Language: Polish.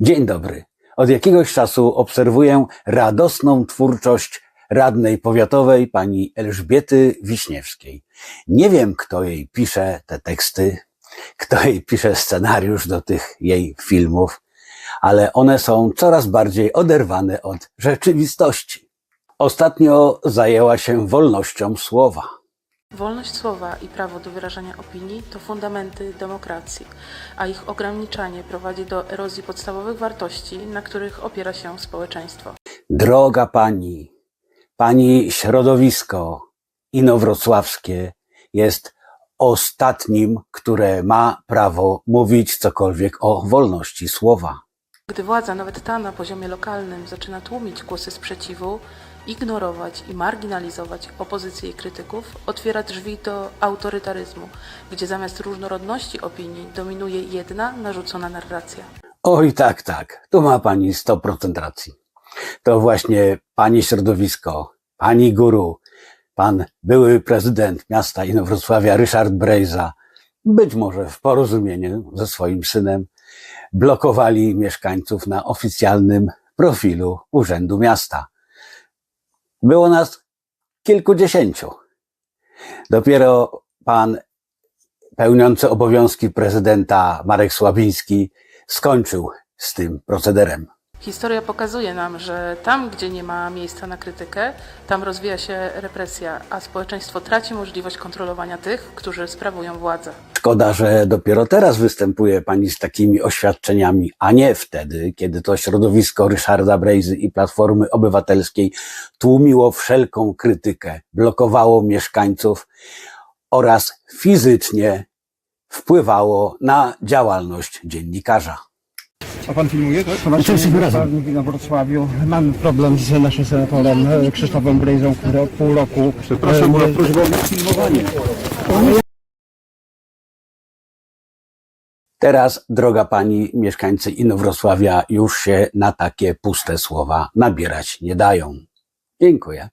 Dzień dobry. Od jakiegoś czasu obserwuję radosną twórczość radnej powiatowej pani Elżbiety Wiśniewskiej. Nie wiem, kto jej pisze te teksty, kto jej pisze scenariusz do tych jej filmów, ale one są coraz bardziej oderwane od rzeczywistości. Ostatnio zajęła się wolnością słowa. Wolność słowa i prawo do wyrażania opinii to fundamenty demokracji, a ich ograniczanie prowadzi do erozji podstawowych wartości, na których opiera się społeczeństwo. Droga pani, pani środowisko inowrocławskie jest ostatnim, które ma prawo mówić cokolwiek o wolności słowa. Gdy władza, nawet ta na poziomie lokalnym, zaczyna tłumić głosy sprzeciwu, ignorować i marginalizować opozycję i krytyków, otwiera drzwi do autorytaryzmu, gdzie zamiast różnorodności opinii dominuje jedna narzucona narracja. Oj, tak, tak, tu ma pani 100% racji. To właśnie pani środowisko, pani guru, pan były prezydent miasta Inowrocławia Ryszard Brejza, być może w porozumieniu ze swoim synem, blokowali mieszkańców na oficjalnym profilu Urzędu Miasta. Było nas kilkudziesięciu. Dopiero pan pełniący obowiązki prezydenta Marek Słabiński skończył z tym procederem. Historia pokazuje nam, że tam, gdzie nie ma miejsca na krytykę, tam rozwija się represja, a społeczeństwo traci możliwość kontrolowania tych, którzy sprawują władzę. Szkoda, że dopiero teraz występuje pani z takimi oświadczeniami, a nie wtedy, kiedy to środowisko Ryszarda Brejzy i Platformy Obywatelskiej tłumiło wszelką krytykę, blokowało mieszkańców oraz fizycznie wpływało na działalność dziennikarza. A pan filmuje, tak? Jesteśmy razem. Na Wrocławiu. Mamy problem z naszym senatorem e, Krzysztofem Brejzą, który od pół roku... Przepraszam, moja prośba o filmowanie. Teraz, droga pani, mieszkańcy Inowrocławia już się na takie puste słowa nabierać nie dają. Dziękuję.